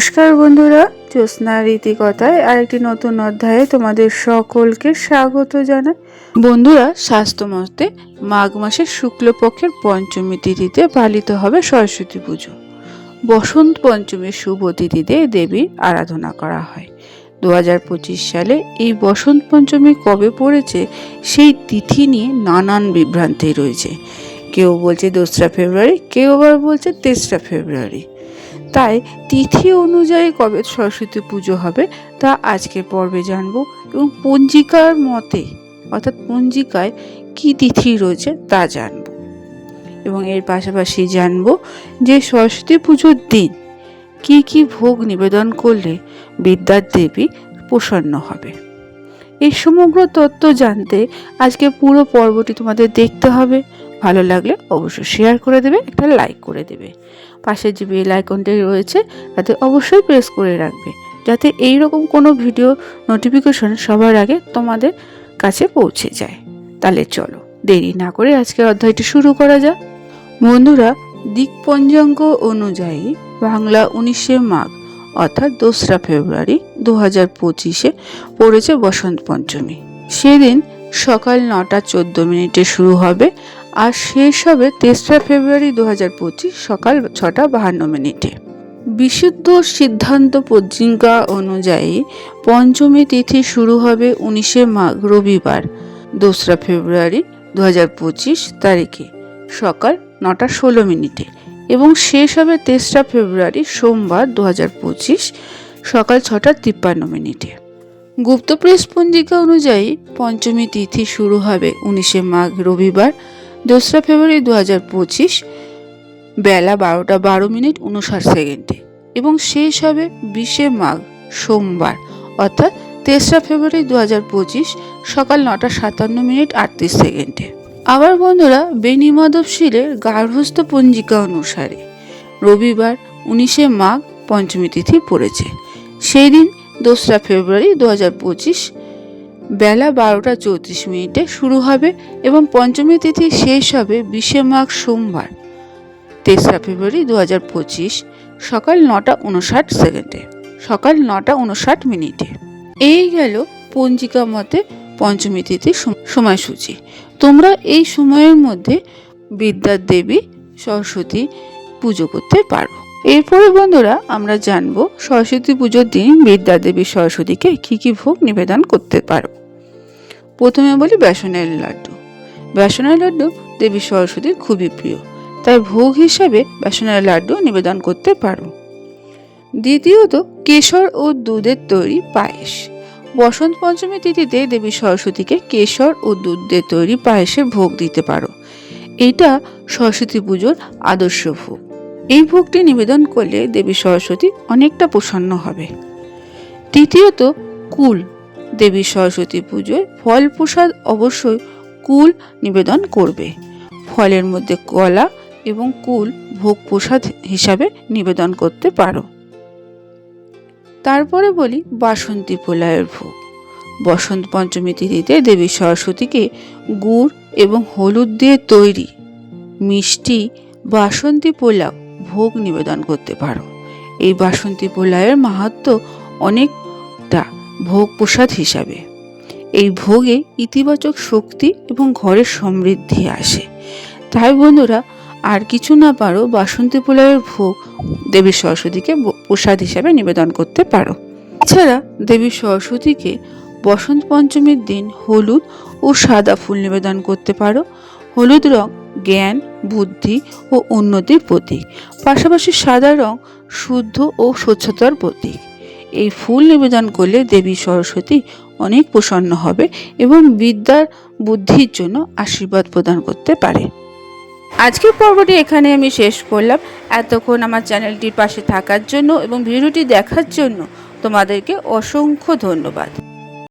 নমস্কার বন্ধুরা, জ্যোৎস্না রীতিকথায় আরেকটি নতুন অধ্যায়ে তোমাদের সকলকে স্বাগত জানাই। বন্ধুরা স্বাস্থ্য মতে মাঘ মাসের শুক্লপক্ষের পঞ্চমী তিথিতে পালিত হবে সরস্বতী পুজো। বসন্ত পঞ্চমীর শুভ তিথিতে দেবীর আরাধনা করা হয়। দু হাজার পঁচিশ সালে এই বসন্ত পঞ্চমী কবে পড়েছে, সেই তিথি নিয়ে নানান বিভ্রান্তি রয়েছে। কেউ বলছে দোসরা ফেব্রুয়ারি, কেউ আবার বলছে তেসরা ফেব্রুয়ারি। তাই তিথি অনুযায়ী কবে সরস্বতী পুজো হবে তা আজকের পর্বে জানব এবং পঞ্জিকার মতে, অর্থাৎ পঞ্জিকায় কি তিথি রয়েছে তা জানব। এবং এর পাশাপাশি জানব যে সরস্বতী পুজোর দিন কি কি ভোগ নিবেদন করলে বিদ্যার দেবী প্রসন্ন হবে। এই সমগ্র তত্ত্ব জানতে আজকে পুরো পর্বটি তোমাদের দেখতে হবে। ভালো লাগলে অবশ্যই শেয়ার করে দেবে, একটা লাইক করে দেবে। পাশে যে বেল আইকনটি রয়েছে, তাতে অবশ্যই প্রেস করে রাখবে, যাতে এই রকম কোনো ভিডিও নোটিফিকেশন সবার আগে তোমাদের কাছে পৌঁছে যায়। তাহলে চলো, দেরি না করে আজকের অধ্যায়টি শুরু করা যাক। বন্ধুরা দিক পঞ্চাঙ্গ অনুযায়ী বাংলা উনিশে মাঘ, অর্থাৎ দোসরা ফেব্রুয়ারি দু হাজার পঁচিশে পড়েছে বসন্ত পঞ্চমী। সেদিন সকাল নটা চোদ্দ মিনিটে শুরু হবে আর শেষ হবে তেসরা ফেব্রুয়ারি দু হাজার পঁচিশ সকাল ছটা বাহান্ন মিনিটে। বিশুদ্ধ সিদ্ধান্ত পঞ্জিকা অনুযায়ী পঞ্চমী তিথি শুরু হবে উনিশে মাঘ রবিবার, দোসরা ফেব্রুয়ারি দু হাজার পঁচিশ তারিখে সকাল নটা ষোলো মিনিটে এবং শেষ হবে তেসরা ফেব্রুয়ারি সোমবার দু হাজার পঁচিশ সকাল ছটা তিপ্পান্ন মিনিটে। গুপ্ত প্রেস পঞ্জিকা অনুযায়ী পঞ্চমী তিথি শুরু হবে উনিশে মাঘ রবিবার দোসরা ফেব্রুয়ারি দু হাজার পঁচিশ বেলা বারোটা বারো মিনিট উনষাট সেকেন্ডে এবং শেষ হবে বিশে মাঘ, সোমবার। অর্থাৎ তেসরা ফেব্রুয়ারি দু হাজার পঁচিশ সকাল নটা সাতান্ন মিনিট আটত্রিশ সেকেন্ডে। আবার বন্ধুরা বেনিমাধবশীলের গার্হস্থ পঞ্জিকা অনুসারে রবিবার উনিশে মাঘ পঞ্চমী তিথি পড়েছে। সেই দিন দোসরা ফেব্রুয়ারি দু হাজার পঁচিশ বেলা বারোটা চৌত্রিশ মিনিটে শুরু হবে এবং পঞ্চমী তিথি শেষ হবে বিশে মাঘ সোমবার, তেসরা ফেব্রুয়ারি দু হাজার পঁচিশ, সকাল নটা উনষাট সেকেন্ডে, সকাল নটা উনষাট মিনিটে। এই গেল পঞ্জিকা মতে পঞ্চমী সম- সময়সূচি। তোমরা এই সময়ের মধ্যে বিদ্যার দেবী, সরস্বতী পুজো করতে পারো। এরপরে বন্ধুরা আমরা জানব সরস্বতী পুজোর দিন বিদ্যা দেবী, সরস্বতীকে কী কী ভোগ নিবেদন করতে পারো। প্রথমে বলি বেসনের লাড্ডু। বেসনের লাড্ডু দেবী সরস্বতীর খুবই প্রিয়। তাই ভোগ হিসাবে বেসনের লাড্ডু নিবেদন করতে পারো। দ্বিতীয়ত, কেশর ও দুধের তৈরি পায়েস। বসন্ত পঞ্চমী তিথিতে দেবী সরস্বতীকে কেশর ও দুধের তৈরি পায়েসের ভোগ দিতে পারো। এটা সরস্বতী পুজোর আদর্শ ভোগ। এই ভোগটি নিবেদন করলে দেবী সরস্বতী অনেকটা প্রসন্ন হবে। তৃতীয়ত, কুল। দেবী সরস্বতী পুজোয় ফল প্রসাদ অবশ্যই কুল নিবেদন করবে। ফলের মধ্যে কলা এবং কুল ভোগ প্রসাদ হিসাবে নিবেদন করতে পারো। তারপরে বলি বাসন্তী পোলায়ের ভোগ। বসন্ত পঞ্চমী তিথিতে দেবী সরস্বতীকে গুড় এবং হলুদ দিয়ে তৈরি মিষ্টি বাসন্তী পোলাও ভোগ নিবেদন করতে পারো। এই বাসন্তী পোলাওয়ের মাহাত্ম অনেকটা ভোগ প্রসাদ হিসাবে। এই ভোগে ইতিবাচক শক্তি এবং ঘরের সমৃদ্ধি আসে। তাই বন্ধুরা, আর কিছু না পারো বাসন্তী পোলাওয়ের ভোগ দেবী সরস্বতীকে প্রসাদ হিসাবে নিবেদন করতে পারো। এছাড়া দেবী সরস্বতীকে বসন্ত পঞ্চমীর দিন হলুদ ও সাদা ফুল নিবেদন করতে পারো। হলুদ রং জ্ঞান, বুদ্ধি ও উন্নতির প্রতীক। পাশাপাশি সাদা রং শুদ্ধ ও স্বচ্ছতার প্রতীক। এই ফুল নিবেদন করলে দেবী সরস্বতী অনেক প্রসন্ন হবে এবং বিদ্যার বুদ্ধির জন্য আশীর্বাদ প্রদান করতে পারে। আজকের পর্বটি এখানে আমি শেষ করলাম। এতক্ষণ আমার চ্যানেলটির পাশে থাকার জন্য এবং ভিডিওটি দেখার জন্য তোমাদেরকে অসংখ্য ধন্যবাদ।